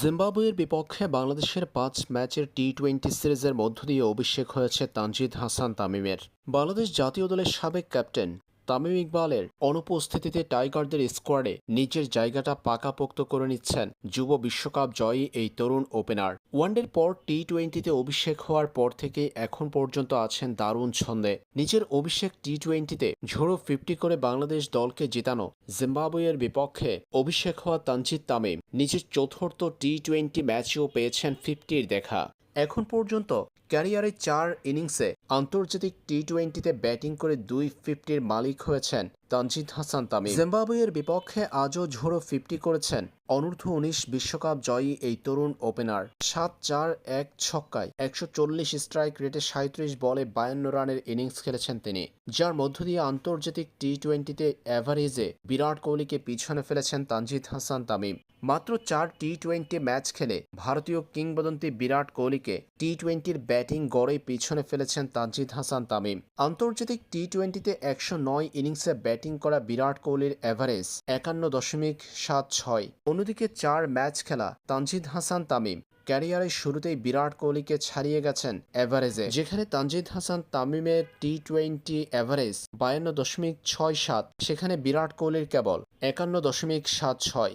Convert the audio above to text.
জিম্বাবুয়ের বিপক্ষে বাংলাদেশের পাঁচ ম্যাচের টি টোয়েন্টি সিরিজের মধ্য দিয়ে অভিষেক হয়েছে তানজিদ হাসান তামিমের। বাংলাদেশ জাতীয় দলের সাবেক ক্যাপ্টেন তামিম ইকবালের অনুপস্থিতিতে টাইগারদের স্কোয়াডে নিজের জায়গাটা পাকাপোক্ত করে নিচ্ছেন যুব বিশ্বকাপ জয়ী এই তরুণ ওপেনার। ওয়ানডের পর টি টোয়েন্টিতে অভিষেক হওয়ার পর থেকে এখন পর্যন্ত আছেন দারুণ ছন্দে। নিজের অভিষেক টি টোয়েন্টিতে ঝোড়ো ফিফটি করে বাংলাদেশ দলকে জেতানো জিম্বাবুয়ের বিপক্ষে অভিষেক হওয়া তানজিদ তামিম নিজের চতুর্থ টি টোয়েন্টি ম্যাচেও পেয়েছেন ফিফটির দেখা। এখন পর্যন্ত ক্যারিয়ারের চার ইনিংসে আন্তর্জাতিক টি টোয়েন্টিতে ব্যাটিং করে দুই ফিফটির মালিক হয়েছেন তানজিদ হাসান তামিম। জিম্বাবুয়ের বিপক্ষে আজও ঝোড়ো ফিফটি করেছেন। অনূর্ধ্ব উনিশ বিশ্বকাপ জয়ী এই তরুণ ওপেনার। সাত চার, এক ছক্কায় একশো চল্লিশ স্ট্রাইক রেটে সাঁত্রিশ বলে বায়ান্ন রানের ইনিংস খেলেছেন তিনি। যার মধ্য দিয়ে আন্তর্জাতিক টি টোয়েন্টিতে অ্যাভারেজে বিরাট কোহলিকে পিছনে ফেলেছেন তানজিদ হাসান তামিম। মাত্র চার টি টোয়েন্টি ম্যাচ খেলে ভারতীয় কিংবদন্তি বিরাট কোহলিকে টি টোয়েন্টির ব্যাটিং গড়ে পিছনে ফেলেছেন তানজিদ হাসান তামিম। আন্তর্জাতিক টি টোয়েন্টিতে একশো নয় ইনিংসে ব্যাটিং করা বিরাট কোহলির অ্যাভারেজ একান্ন দশমিক সাত ছয়। অন্যদিকে চার ম্যাচ খেলা তানজিদ হাসান তামিম। ক্যারিয়ারের শুরুতেই বিরাট কোহলিকে ছাড়িয়ে গেছেন এভারেজে, যেখানে তানজিদ হাসান তামিমের টি টোয়েন্টি এভারেজ বায়ান্ন দশমিক ছয় সাত, সেখানে বিরাট কোহলির কেবল একান্ন দশমিক সাত ছয়।